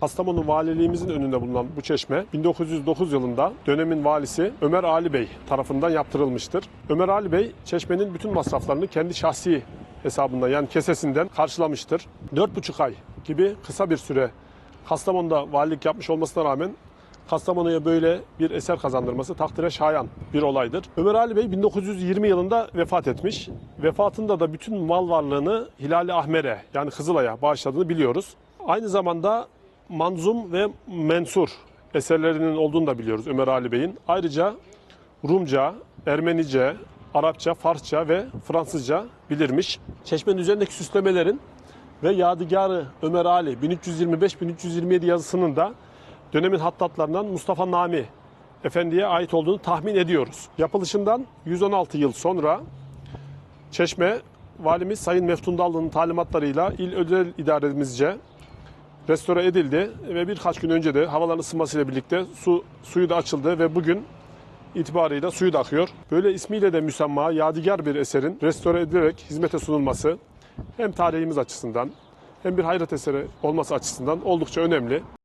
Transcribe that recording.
Kastamonu Valiliğimizin önünde bulunan bu çeşme 1909 yılında dönemin valisi Ömer Ali Bey tarafından yaptırılmıştır. Ömer Ali Bey çeşmenin bütün masraflarını kendi şahsi hesabından yani kesesinden karşılamıştır. 4,5 ay gibi kısa bir süre Kastamonu'da valilik yapmış olmasına rağmen Kastamonu'ya böyle bir eser kazandırması takdire şayan bir olaydır. Ömer Ali Bey 1920 yılında vefat etmiş. Vefatında da bütün mal varlığını Hilali Ahmer'e yani Kızılay'a bağışladığını biliyoruz. Aynı zamanda manzum ve mensur eserlerinin olduğunu da biliyoruz Ömer Ali Bey'in. Ayrıca Rumca, Ermenice, Arapça, Farsça ve Fransızca bilirmiş. Çeşmenin üzerindeki süslemelerin ve Yadigarı Ömer Ali 1325-1327 yazısının da dönemin hattatlarından Mustafa Nami Efendi'ye ait olduğunu tahmin ediyoruz. Yapılışından 116 yıl sonra Çeşme Valimiz Sayın Meftun Dallı'nın talimatlarıyla il özel idaremizce restore edildi ve birkaç gün önce de havaların ısınmasıyla birlikte su suyu da açıldı ve bugün itibarıyla suyu da akıyor. Böyle ismiyle de müsemma yadigar bir eserin restore edilerek hizmete sunulması hem tarihimiz açısından hem bir hayret eseri olması açısından oldukça önemli.